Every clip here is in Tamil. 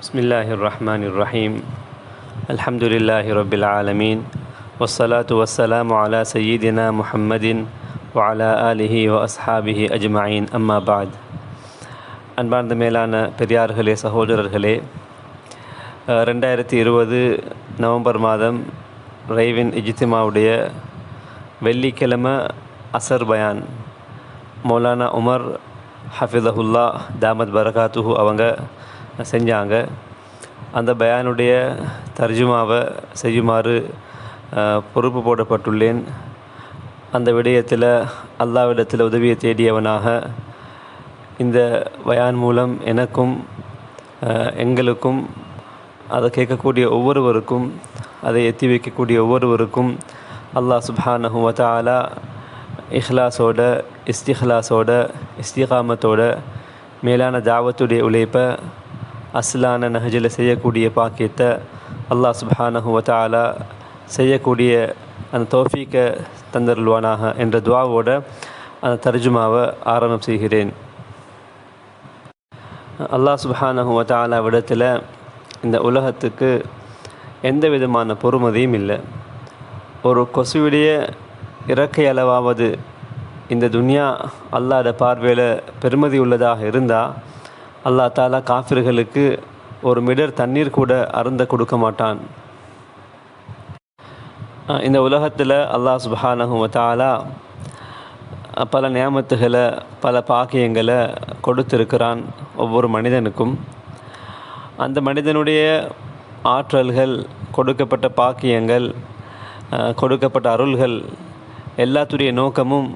بسم الله الرحمن الرحيم الحمد لله رب العالمين والصلاة والسلام على سيدنا محمد وعلى آله وأصحابه أجمعين أما بعد அன்பார்ந்த மேலான பெரியார்களே சகோதரர்களே அஹ், ரெண்டாயிரத்தி இருபது நவம்பர் மாதம் ரைவின் இஜ்திமாவுடைய வெள்ளிக்கிழமை அசர் பயான் மௌலானா உமர் ஹஃபிதஹுல்லா தாமத் பரகாத்துஹு அவங்க செஞ்சாங்க. அந்த பயானுடைய தர்ஜுமாவை செய்யுமாறு பொறுப்பு போடப்பட்டுள்ளேன். அந்த விடயத்தில் அல்லாவிடத்தில் உதவியை தேடியவனாக இந்த பயான் மூலம் எனக்கும் எங்களுக்கும் அதை கேட்கக்கூடிய ஒவ்வொருவருக்கும் அதை எத்தி வைக்கக்கூடிய ஒவ்வொருவருக்கும் அல்லாஹ் சுப்ஹானஹு வ இஹ்லாஸோட இஸ்திஹ்லாஸோட இஸ்திகாமத்தோட மேலான தாவத்துடைய உழைப்பை அஸ்லான நஹஜில் செய்யக்கூடிய பாக்கியத்தை அல்லாஹ் சுபஹானஹு வத்தாலா செய்யக்கூடிய அந்த தௌஃபீக்கை தந்தருள்வானாக என்ற துவாவோட அந்த தர்ஜுமாவை ஆரம்பம் செய்கிறேன். அல்லாஹ் சுபஹானஹு வத்தாலா விடத்தில் இந்த உலகத்துக்கு எந்த விதமான பொறுமதியும் இல்லை. ஒரு கொசுவுடைய இறக்கை அளவாவது இந்த துன்யா அல்லாத பார்வையில் பெருமதி உள்ளதாக இருந்தால் அல்லாஹ் தாலா காஃபிர்களுக்கு ஒரு மிடர் தண்ணீர் கூட அருந்த கொடுக்க மாட்டான். இந்த உலகத்தில் அல்லாஹ் சுப்ஹானஹு தாலா பல நியாமத்துகளை பல பாக்கியங்களை கொடுத்திருக்கிறான் ஒவ்வொரு மனிதனுக்கும். அந்த மனிதனுடைய ஆற்றல்கள் கொடுக்கப்பட்ட பாக்கியங்கள் கொடுக்கப்பட்ட அருள்கள் எல்லாத்துடைய நோக்கமும்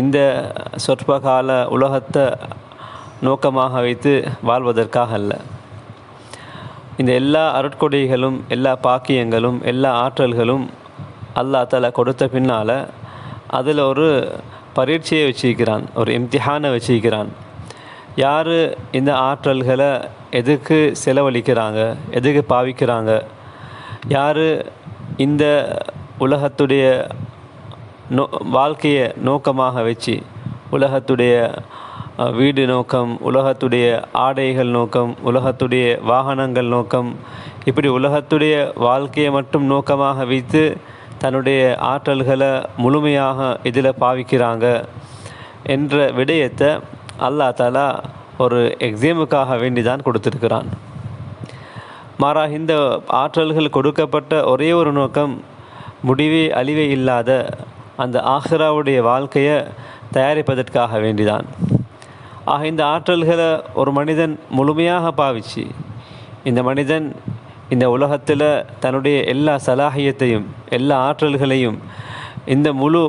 இந்த சொற்பகால உலகத்தை நோக்கமாக வைத்து வாழ்வதற்காக அல்ல. இந்த எல்லா அருட்கொடைகளும் எல்லா பாக்கியங்களும் எல்லா ஆற்றல்களும் அல்லாஹ் தலா கொடுத்த பின்னால் அதில் ஒரு பரீட்சையை வச்சிருக்கிறான் ஒரு இம்திஹானை வச்சிருக்கிறான். யார் இந்த ஆற்றல்களை எதுக்கு செலவழிக்கிறாங்க எதுக்கு பாவிக்கிறாங்க? யார் இந்த உலகத்துடைய நோ வாழ்க்கையை நோக்கமாக வச்சு உலகத்துடைய வீடு நோக்கம் உலகத்துடைய ஆடைகள் நோக்கம் உலகத்துடைய வாகனங்கள் நோக்கம். இப்படி உலகத்துடைய வாழ்க்கையை மட்டும் நோக்கமாக வைத்து தன்னுடைய ஆற்றல்களை முழுமையாக இதில் பாவிக்கிறாங்க என்ற விடயத்தை அல்லாஹ் தாலா ஒரு எக்ஸாமுக்காக வேண்டி தான் கொடுத்துருக்கிறான். மாறாக இந்த ஆற்றல்கள் கொடுக்கப்பட்ட ஒரே ஒரு நோக்கம் முடிவே அழிவே இல்லாத அந்த ஆஹ்ராவுடைய வாழ்க்கையை தயாரிப்பதற்காக வேண்டிதான். ஆக இந்த ஆற்றல்களை ஒரு மனிதன் முழுமையாக பாவிச்சு இந்த மனிதன் இந்த உலகத்தில் தன்னுடைய எல்லா சலாகியத்தையும் எல்லா ஆற்றல்களையும் இந்த முழு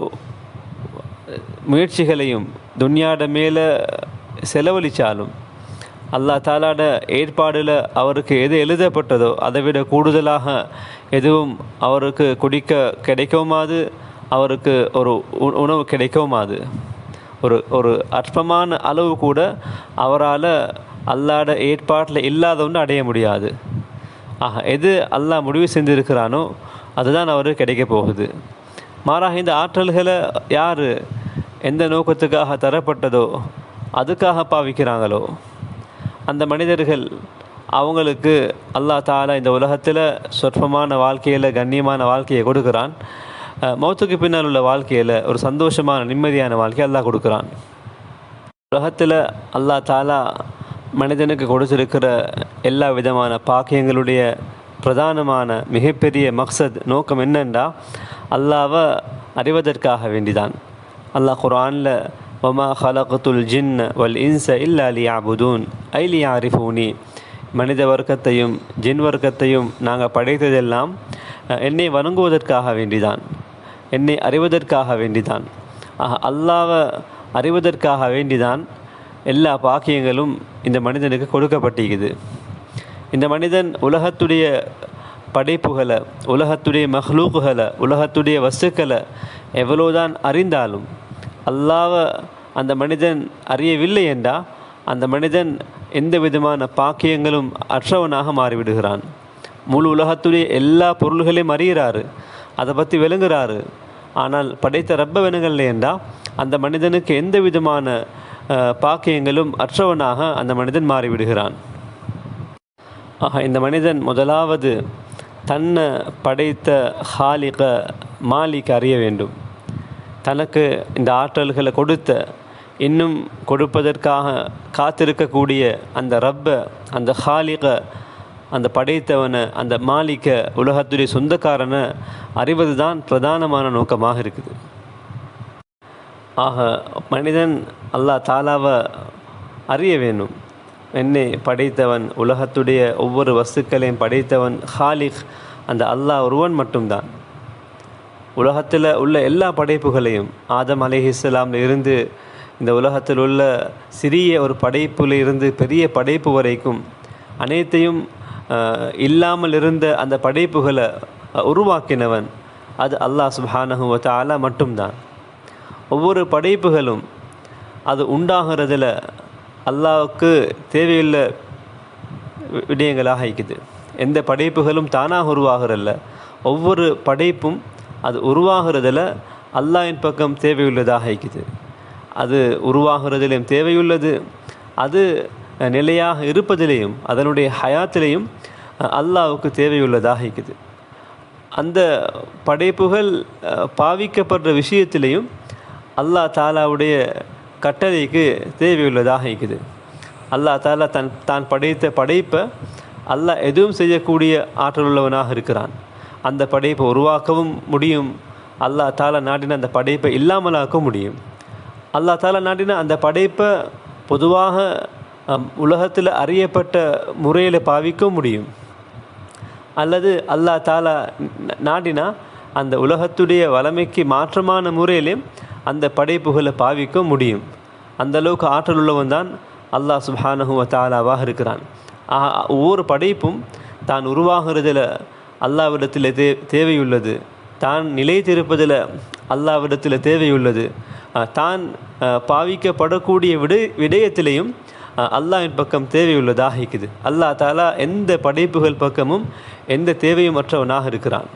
முயற்சிகளையும் துன்யாட மேலே செலவழித்தாலும் அல்லாஹ் தாலாட ஏற்பாடில் அவருக்கு எது எழுதப்பட்டதோ அதை விட கூடுதலாக எதுவும் அவருக்கு குடிக்க கிடைக்கவுமாது அவருக்கு ஒரு உ- உணவு கிடைக்கவுமாது ஒரு ஒரு அற்பமான அளவு கூட அவரால் அல்லாட ஏற்பாட்டில் இல்லாத ஒன்று அடைய முடியாது. ஆக எது அல்லாஹ் முடிவு செஞ்சுருக்கிறானோ அதுதான் அவருக்கு கிடைக்க போகுது. மாறாக இந்த ஆற்றல்களை யார் எந்த நோக்கத்துக்காக தரப்பட்டதோ அதுக்காக பாவிக்கிறாங்களோ அந்த மனிதர்கள் அவங்களுக்கு அல்லாஹ் தாலா இந்த உலகத்தில் சொற்பமான வாழ்க்கையில் கண்ணியமான வாழ்க்கையை கொடுக்குறான். மௌத்துக்கு பின்னால் உள்ள வாழ்க்கையில் ஒரு சந்தோஷமான நிம்மதியான வாழ்க்கை அல்லாஹ் கொடுக்குறான். உலகத்தில் அல்லாஹ் தாலா மனிதனுக்கு கொடுத்திருக்கிற எல்லா விதமான பாக்கியங்களுடைய பிரதானமான மிகப்பெரிய மக்சத் நோக்கம் என்னென்றா அல்லாவை அறிவதற்காக வேண்டிதான். அல்லாஹ் குரானில் வமா ஹலகத்துல் ஜின் வல் இன்ச இல்லா லி ஆபுதூன் ஐலியா லியாரிஃபூனி. மனித வர்க்கத்தையும் ஜின் வர்க்கத்தையும் நாங்கள் படைத்ததெல்லாம் என்னை வணங்குவதற்காக வேண்டிதான். என்னை அறிவதற்காக வேண்டிதான். ஆக அல்லாவை அறிவதற்காக வேண்டிதான் எல்லா பாக்கியங்களும் இந்த மனிதனுக்கு கொடுக்கப்பட்டிருக்குது. இந்த மனிதன் உலகத்துடைய படைப்புகளை உலகத்துடைய மஹ்லூக்குகளை உலகத்துடைய வஸ்துக்களை எவ்வளோதான் அறிந்தாலும் அல்லாவை அந்த மனிதன் அறியவில்லை என்றால் அந்த மனிதன் எந்த விதமான பாக்கியங்களும் அற்றவனாக மாறிவிடுகிறான். முழு உலகத்துடைய எல்லா பொருள்களையும் அறிகிறாரு. அதை பற்றி விளங்குறாரு. ஆனால் படைத்த ரப்ப வினங்கள்ல அந்த மனிதனுக்கு எந்த விதமான பாக்கியங்களும் அற்றவனாக அந்த மனிதன் மாறிவிடுகிறான். ஆக இந்த மனிதன் முதலாவது தன்னை படைத்த ஹாலிக மாலிக் அறிய வேண்டும். தனக்கு இந்த ஆற்றல்களை கொடுத்த இன்னும் கொடுப்பதற்காக காத்திருக்கக்கூடிய அந்த ரப்ப அந்த ஹாலிக அந்த படைத்தவனை அந்த மாலிக்க உலகத்துடைய சொந்தக்காரனை அறிவது தான் பிரதானமான நோக்கமாக இருக்குது. ஆக மனிதன் அல்லாஹ் தாலாவை அறிய வேணும் என்னை படைத்தவன் உலகத்துடைய ஒவ்வொரு வஸ்துக்களையும் படைத்தவன் ஹாலிக் அந்த அல்லாஹ் ஒருவன் மட்டும்தான். உலகத்தில் உள்ள எல்லா படைப்புகளையும் ஆதம் அலிஹிஸ்லாமில் இருந்து இந்த உலகத்தில் உள்ள சிறிய ஒரு படைப்பில் இருந்து பெரிய படைப்பு வரைக்கும் அனைத்தையும் இல்லாமல் இருந்த அந்த படைப்புகளை உருவாக்கினவன் அது அல்லாஹ் சுபானஹுவ தாலா மட்டும்தான். ஒவ்வொரு படைப்புகளும் அது உண்டாகிறதுல அல்லாவுக்கு தேவையுள்ள விடயங்களாக இருக்குது. எந்த படைப்புகளும் தானாக உருவாகிறல்ல ஒவ்வொரு படைப்பும் அது உருவாகிறதுல அல்லாஹின் பக்கம் தேவையுள்ளதாக இருக்குது. அது உருவாகிறதிலும் தேவையுள்ளது. அது நிலையாக இருப்பதிலேயும் அதனுடைய ஹயாத்திலையும் அல்லாவுக்கு தேவையுள்ளதாக இருக்குது. அந்த படைப்புகள் பாவிக்கப்படுற விஷயத்திலையும் அல்லாஹ் தாலாவுடைய கட்டளைக்கு தேவையுள்ளதாக இருக்குது. அல்லாஹ் தாலா தன் தான் படைத்த படைப்பை அல்லாஹ் எதுவும் செய்யக்கூடிய ஆற்றல் உள்ளவனாக இருக்கிறான். அந்த படைப்பை உருவாக்கவும் முடியும். அல்லாஹ் தாலா நாட்டின அந்த படைப்பை இல்லாமலாக்க முடியும். அல்லாஹ் தாலா நாட்டின அந்த படைப்பை பொதுவாக உலகத்தில் அறியப்பட்ட முறையில் பாவிக்க முடியும். அல்லது அல்லாஹ் தாலா நாடினா அந்த உலகத்துடைய வளமைக்கு மாற்றமான முறையிலும் அந்த படைப்புகளை பாவிக்க முடியும். அந்த அளவுக்கு ஆற்றல் உள்ளவன் தான் அல்லாஹ் சுப்ஹானஹு தாலாவாக இருக்கிறான். ஆக, ஒவ்வொரு படைப்பும் தான் உருவாகிறதுல அல்லாவிடத்தில் தே தேவையுள்ளது. தான் நிலைத்திருப்பதில் அல்லாவிடத்தில் தேவையுள்ளது. தான் பாவிக்கப்படக்கூடிய விடு விடயத்திலையும் அல்லாவின் பக்கம் தேவையுள்ளதாக இருக்குது அல்லாஹ் தாலா எந்த படைப்புகள் பக்கமும் எந்த தேவையும் அற்றவனாக இருக்கிறான்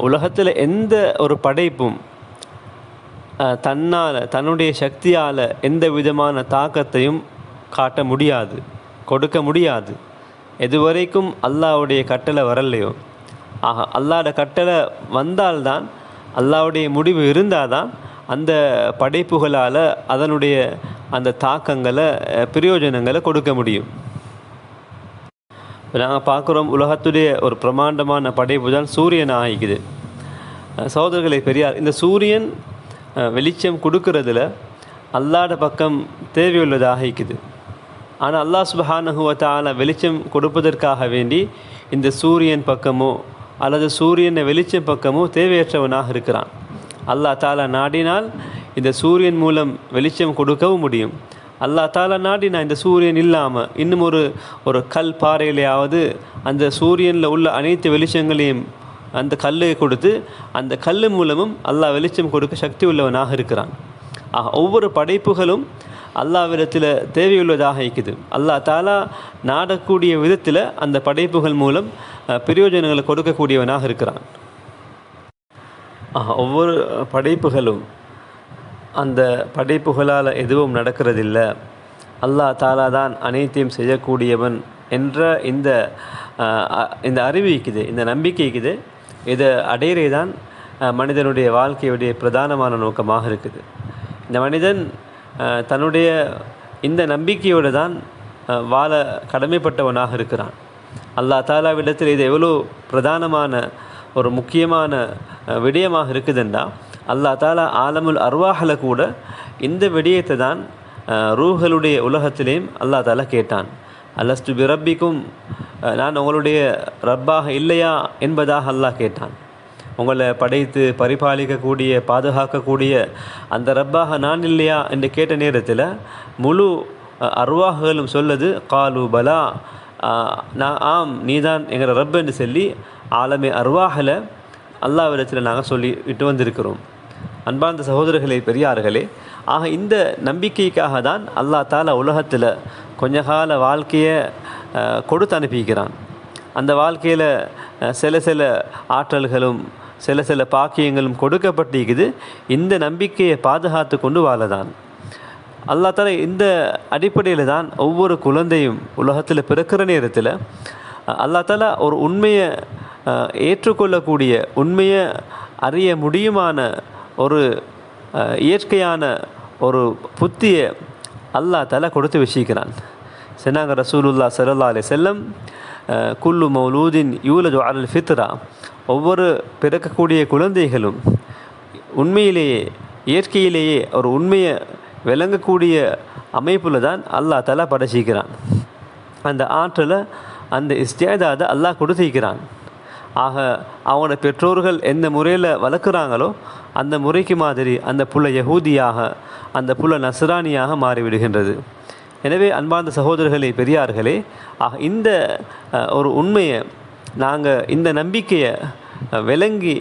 உலகத்தில் எந்த ஒரு படைப்பும் அஹ், தன்னால் தன்னுடைய சக்தியால் எந்த விதமான தாக்கத்தையும் காட்ட முடியாது கொடுக்க முடியாது. எதுவரைக்கும் அல்லாஹ்வுடைய கட்டளை வரலையோ. ஆக அல்லாட கட்டளை வந்தால்தான் அல்லாவுடைய முடிவு இருந்தால் தான் அந்த படைப்புகளால் அதனுடைய அந்த தாக்கங்களை பிரயோஜனங்களை கொடுக்க முடியும். நாங்கள் பார்க்குறோம் உலகத்துடைய ஒரு பிரமாண்டமான படைப்பு தான் சூரியன் ஆகிக்குது. அஹ் பெரியார் இந்த சூரியன் வெளிச்சம் கொடுக்கறதுல அல்லாட பக்கம் தேவையுள்ளதாக இருக்குது ஆனால் அல்லாஹ் சுப்ஹானஹு வெளிச்சம் கொடுப்பதற்காக வேண்டி இந்த சூரியன் பக்கமோ அல்லது சூரியனை வெளிச்சம் பக்கமோ தேவையற்றவனாக இருக்கிறான். அல்லாஹ் தாலா நாடினால் இந்த சூரியன் மூலம் வெளிச்சம் கொடுக்கவும் முடியும். அல்லாஹ் தாலா நாடினா இந்த சூரியன் இல்லாமல் இன்னும் ஒரு ஒரு கல் பாறையிலேயாவது அந்த சூரியனில் உள்ள அனைத்து வெளிச்சங்களையும் அந்த கல்லை கொடுத்து அந்த கல் மூலமும் அல்லாஹ் வெளிச்சம் கொடுக்க சக்தி உள்ளவனாக இருக்கிறான். ஆக ஒவ்வொரு படைப்புகளும் அல்லாவிடத்தில் தேவையுள்ளதாக இருக்குது. அல்லாஹ் தாலா நாடக்கூடிய விதத்தில் அந்த படைப்புகள் மூலம் பிரயோஜனங்களை கொடுக்கக்கூடியவனாக இருக்கிறான். ஒவ்வொரு படைப்புகளும் அந்த படைப்புகளால் எதுவும் நடக்கிறதில்ல. அல்லாஹ் தாலா தான் அனைத்தையும் செய்யக்கூடியவன் என்ற இந்த இந்த அறிவிக்குது இந்த நம்பிக்கைக்குது. இதை அடையிறே தான் மனிதனுடைய வாழ்க்கையுடைய பிரதானமான நோக்கமாக இருக்குது. இந்த மனிதன் தன்னுடைய இந்த நம்பிக்கையோடு தான் வாழ கடமைப்பட்டவனாக இருக்கிறான். அல்லாஹ் தாலாவிடத்தில் இது எவ்வளோ பிரதானமான ஒரு முக்கியமான விடயமாக இருக்குதுன்னா அல்லாஹ் தாலா ஆலமுல் அர்வாஹில் கூட இந்த விடயத்தை தான் ரூஹலுடைய உலகத்திலேயும் அல்லாஹ் தாலா கேட்டான். அல்லஸ்து பிரப்பிக்கும் நான் உங்களுடைய ரப்பாக இல்லையா? என்பதாக அல்லாஹ் கேட்டான். உங்களை படைத்து பரிபாலிக்கக்கூடிய பாதுகாக்கக்கூடிய அந்த ரப்பாக நான் இல்லையா? என்று கேட்ட நேரத்தில் முழு அஹ், சொல்லுது காலு பலா நான் ஆம் நீதான் எங்களை ரப் என்று சொல்லி ஆலமே அருவாகலை அல்லாவிடத்தில் நாங்கள் சொல்லி விட்டு வந்திருக்கிறோம். அன்பார்ந்த சகோதரர்களே பெரியார்களே ஆக இந்த நம்பிக்கைக்காக தான் அல்லாஹ் தாலா உலகத்தில் கொஞ்ச கால வாழ்க்கையை கொடுத்து அனுப்பிக்கிறான் அந்த வாழ்க்கையில் சில சில ஆற்றல்களும் சில சில பாக்கியங்களும் கொடுக்கப்பட்டிருக்குது. இந்த நம்பிக்கையை பாதுகாத்து கொண்டு வாழதான். அல்லா தாலா இந்த அடிப்படையில் தான் ஒவ்வொரு குழந்தையும் உலகத்தில் பிறக்கிற நேரத்தில் அல்லா தாலா ஒரு உண்மையை ஏற்றுக்கொள்ளக்கூடிய உண்மையை அறிய முடியுமான ஒரு இயற்கையான ஒரு புத்தியை அல்லா தலை கொடுத்து வச்சிருக்கிறான். சொன்னாங்க ரசூலுல்லா சல்லா அலி செல்லம் குல்லு மௌலூதின் யூலஜு அல் ஃபித்ரா. ஒவ்வொரு பிறக்கக்கூடிய குழந்தைகளும் உண்மையிலேயே இயற்கையிலேயே ஒரு உண்மையை விளங்கக்கூடிய அமைப்பில் தான் அல்லாஹ் தலா படைச்சிக்கிறான் அந்த ஆற்றலை அந்த இஸ்தியாதாதை அல்லாஹ் கொடுத்திருக்கிறான். ஆக அவங்களோட பெற்றோர்கள் எந்த முறையில் வளர்க்குறாங்களோ அந்த முறைக்கு மாதிரி அந்த புள்ள யகூதியாக அந்த புள்ள நசுரானியாக மாறிவிடுகின்றது. எனவே அன்பார்ந்த சகோதரர்களே பெரியார்களே ஆக இந்த ஒரு உண்மையை நாங்கள் இந்த நம்பிக்கையை விளங்கி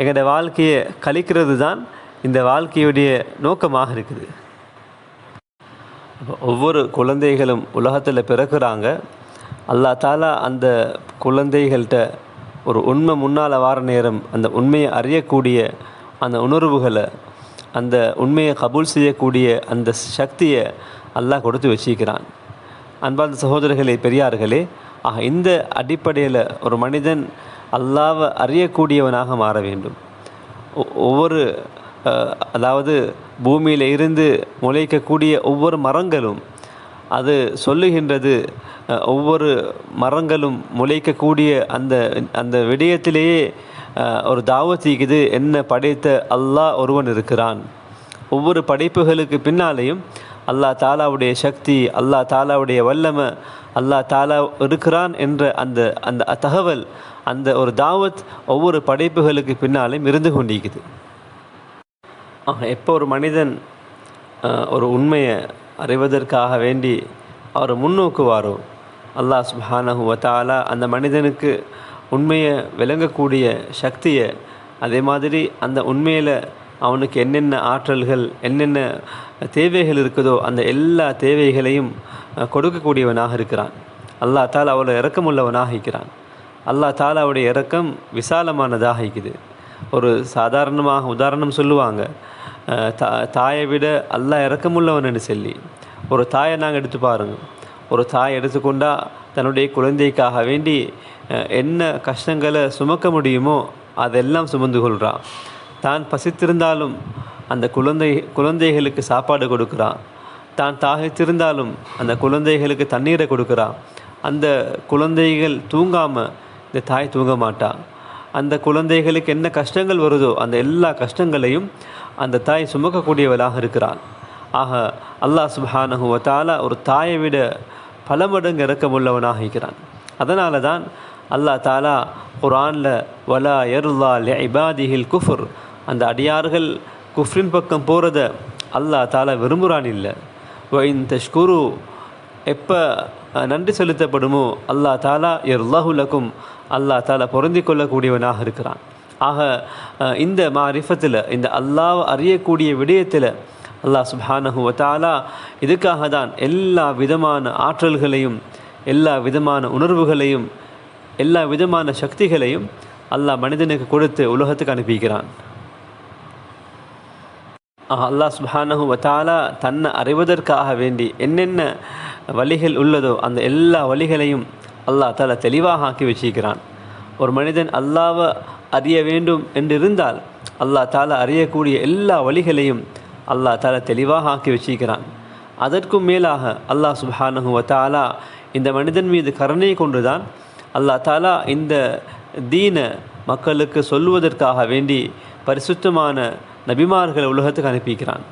எங்களோட வாழ்க்கையை கழிக்கிறது தான் இந்த வாழ்க்கையுடைய நோக்கமாக இருக்குது. ஒவ்வொரு குழந்தைகளும் உலகத்தில் பிறக்கிறாங்க. அல்லா தாலா அந்த குழந்தைகள்கிட்ட ஒரு உண்மை முன்னால் வார நேரம் அந்த உண்மையை அறியக்கூடிய அந்த உணர்வுகளை அந்த உண்மையை கபூல் செய்யக்கூடிய அந்த சக்தியை அல்லாஹ் கொடுத்து வச்சிருக்கிறான். அன்பார்ந்த சகோதரர்களே பெரியார்களே ஆக இந்த அடிப்படையில் ஒரு மனிதன் அல்லாவை அறியக்கூடியவனாக மாற வேண்டும். ஒ- ஒவ்வொரு அதாவது பூமியில் இருந்து முளைக்கக்கூடிய ஒவ்வொரு மரங்களும் அது சொல்லுகின்றது. ஒவ்வொரு மரங்களும் முளைக்கக்கூடிய அந்த அந்த விடயத்திலேயே ஒரு தாவத்திக்குது என்ன படைத்த அல்லாஹ் ஒருவன் இருக்கிறான். ஒவ்வொரு படைப்புகளுக்கு பின்னாலேயும் அல்லாஹ் தாலாவுடைய சக்தி அல்லாஹ் தாலாவுடைய வல்லமை அல்லாஹ் தாலா இருக்கிறான் என்ற அந்த அந்த தகவல் அந்த ஒரு தாவத் ஒவ்வொரு படைப்புகளுக்கு பின்னாலும் இருந்து கொண்டிருக்குது. எப்போ ஒரு மனிதன் ஒரு உண்மையை அறிவதற்காக வேண்டி அவர் முன்னோக்குவாரோ? அல்லாஹ் சுப்ஹானஹு வ அந்த மனிதனுக்கு உண்மையை விளங்கக்கூடிய சக்தியை அதே மாதிரி அந்த உண்மையில் அவனுக்கு என்னென்ன ஆற்றல்கள் என்னென்ன தேவைகள் இருக்குதோ அந்த எல்லா தேவைகளையும் கொடுக்கக்கூடியவனாக இருக்கிறான். அல்லாஹ் தாலா இறக்கம் இறக்கமுள்ளவனாக இருக்கிறான். அல்லாஹ் தாலாவுடைய இறக்கம் விசாலமானதாக இருக்குது. ஒரு சாதாரணமாக உதாரணம் சொல்லுவாங்க. தா தாயை விட அல்லாஹ் இறக்கமுள்ளவன்னு சொல்லி ஒரு தாயை நாங்கள் எடுத்து பாருங்கள் ஒரு தாய் எடுத்துக்கொண்டால் தன்னுடைய குழந்தைக்காக வேண்டி என்ன கஷ்டங்களை சுமக்க முடியுமோ அதெல்லாம் சுமந்து கொள்கிறான் தான் பசித்திருந்தாலும் அந்த குழந்தை குழந்தைகளுக்கு சாப்பாடு கொடுக்குறான் தான் தாகித்திருந்தாலும் அந்த குழந்தைகளுக்கு தண்ணீரை கொடுக்குறான் அந்த குழந்தைகள் தூங்காமல் இந்த தாய் தூங்க மாட்டான் அந்த குழந்தைகளுக்கு என்ன கஷ்டங்கள் வருதோ அந்த எல்லா கஷ்டங்களையும் அந்த தாய் சுமக்கக்கூடியவளாக இருக்கிறான் ஆக அல்லாஹ் சுப்ஹானஹு ஒரு தாயை விட பல மடங்கு இறக்கமுள்ளவனாக இருக்கிறான். அதனால தான் அல்லாஹ் தாலா குரானில் வலா எருல்லா லிஇபாதிஹில் குஃபுர் அந்த அடியார்கள் குஃப்ரின் பக்கம் போகிறத அல்லாஹ் தாலா விரும்புகிறான் இல்லை. ஒயின் தஷ்குரு எப்போ நன்றி செலுத்தப்படுமோ அல்லாஹ் தாலா எர்லாஹு அல்லா அல்லாஹ் தாலா பொருந்தி கொள்ளக்கூடியவனாக இருக்கிறான். ஆக இந்த மாரிஃபத்தில் இந்த அல்லாஹ் அறியக்கூடிய விடயத்தில் அல்லாஹ் சுபானஹு வத்தாலா இதுக்காக தான் எல்லா விதமான ஆற்றல்களையும் எல்லா விதமான உணர்வுகளையும் எல்லா விதமான சக்திகளையும் அல்லாஹ் மனிதனுக்கு கொடுத்து உலகத்துக்கு அனுப்பிக்கிறான். அல்லாஹ் சுபானஹு வ தன்னை அறிவதற்காக வேண்டி என்னென்ன வழிகள் உள்ளதோ அந்த எல்லா வழிகளையும் அல்லாஹ் தாலா தெளிவாக ஆக்கி வச்சிருக்கிறான். ஒரு மனிதன் அல்லாவை அறிய வேண்டும் என்று இருந்தால் அல்லாஹ் தாலா அறியக்கூடிய எல்லா வழிகளையும் அல்லாஹ் தாலா தெளிவாக ஆக்கி வச்சிருக்கிறான். அதற்கும் மேலாக அல்லாஹ் சுப்ஹானஹு வ இந்த மனிதன் மீது கருணை கொண்டுதான் அல்லாஹ் தாலா இந்த தீன மக்களுக்கு சொல்லுவதற்காக வேண்டி பரிசுத்தமான நபிமார்களை உலகத்துக்கு அனுப்பிக்கிறான்